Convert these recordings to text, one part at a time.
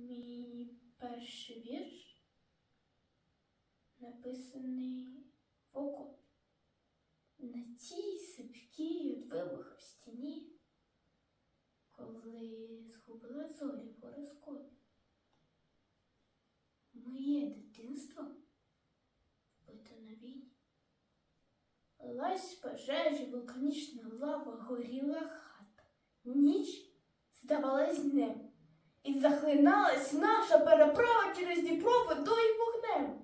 Мій перший вірш написаний в окопі. На тій сипкій від вибуху в стіні, коли згубила зорі в гороскопі. Моє дитинство вбито на війні. Лась пожежі, вулканічна лава, горіла хата. Ніч здавалась днем, і захлиналась наша переправа через Дніпро водою вогнем.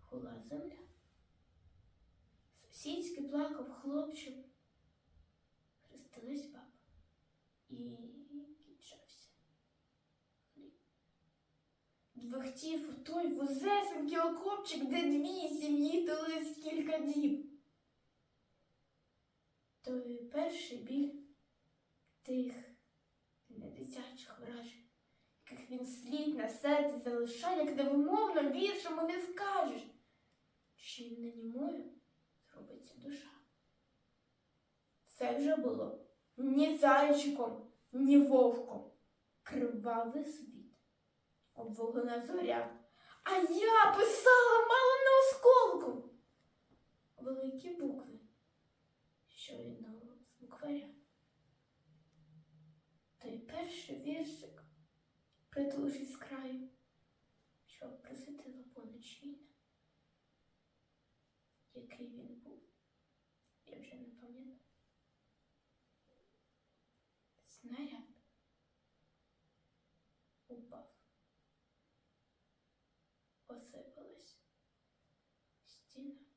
Хула земля. Сусідськи плакав хлопчик, хрестилась баба і кінчався хліб. Двохтів той вузесенький окопчик, де дві сім'ї тулись кілька діб. Той перший біль тих недитячих вражень, яких він слід на серці залишає, як невимовно віршами не скажеш, чи не німою зробиться душа. Це вже було ні зайчиком, ні вовком. Кривавий світ, обвогнена зоря. А я писала мало не осколком. Великі букви, щойно з букваря. лише з краю, що присидила поночіння, який він був, я вже не пам'ятаю. Снаряд упав, Осипалась. стіна.